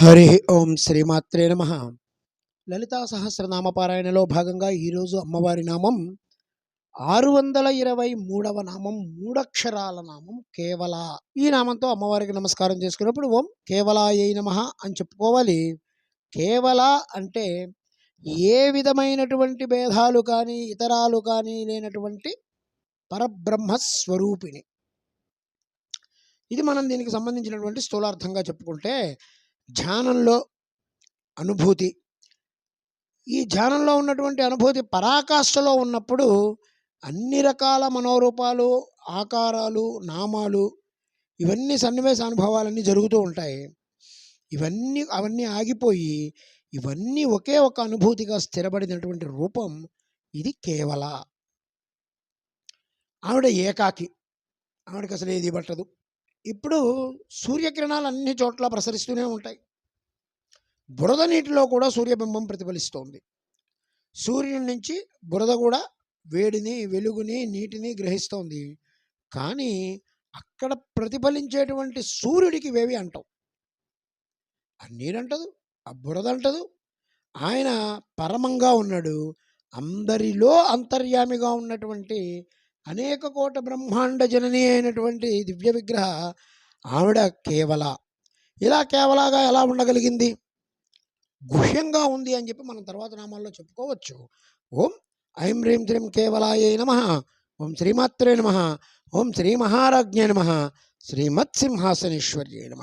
హరి ఓం శ్రీమాత్రే నమ. లలితా సహస్రనామ పారాయణలో భాగంగా ఈరోజు అమ్మవారి నామం ఆరు వందల ఇరవై మూడవ నామం మూడక్షరాల నామం కేవల. ఈ నామంతో అమ్మవారికి నమస్కారం చేసుకున్నప్పుడు ఓం కేవలాయ నమ అని చెప్పుకోవాలి. కేవల అంటే ఏ విధమైనటువంటి భేదాలు కానీ ఇతరాలు కానీ లేనటువంటి పరబ్రహ్మస్వరూపిణి. ఇది మనం దీనికి సంబంధించినటువంటి స్థూలార్థంగా చెప్పుకుంటే ధ్యానంలో అనుభూతి. ఈ ధ్యానంలో ఉన్నటువంటి అనుభూతి పరాకాష్ఠలో ఉన్నప్పుడు అన్ని రకాల మనోరూపాలు ఆకారాలు నామాలు ఇవన్నీ సన్నివేశ అనుభవాలన్నీ జరుగుతూ ఉంటాయి. ఇవన్నీ అవన్నీ ఆగిపోయి ఇవన్నీ ఒకే ఒక అనుభూతిగా స్థిరపడినటువంటి రూపం ఇది కేవల. ఆవిడ ఏకాకి. ఆవిడకి అసలు ఏది పట్టదు. ఇప్పుడు సూర్యకిరణాలు అన్ని చోట్ల ప్రసరిస్తూనే ఉంటాయి. బురద నీటిలో కూడా సూర్యబింబం ప్రతిఫలిస్తోంది. సూర్యుడి నుంచి బురద కూడా వేడిని వెలుగుని నీటిని గ్రహిస్తోంది. కానీ అక్కడ ప్రతిఫలించేటువంటి సూర్యుడికి వేవి అంటాం. ఆ నీరంటదు ఆ బురద అంటదు. ఆయన పరమంగా ఉన్నాడు. అందరిలో అంతర్యామిగా ఉన్నటువంటి అనేక కోట బ్రహ్మాండ జనని అయినటువంటి దివ్య విగ్రహ ఆవిడ కేవల. ఇలా కేవలాగా ఎలా ఉండగలిగింది? గుహ్యంగా ఉంది అని చెప్పి మనం తర్వాత నామాల్లో చెప్పుకోవచ్చు. ఓం ఐం హ్రీం శ్రీం కేవలాయ నమ. ఓం శ్రీమాత్రే నమ. ఓం శ్రీ మహారాజ్ఞే నమ. శ్రీమత్సింహాసనేశ్వర్యే నమ.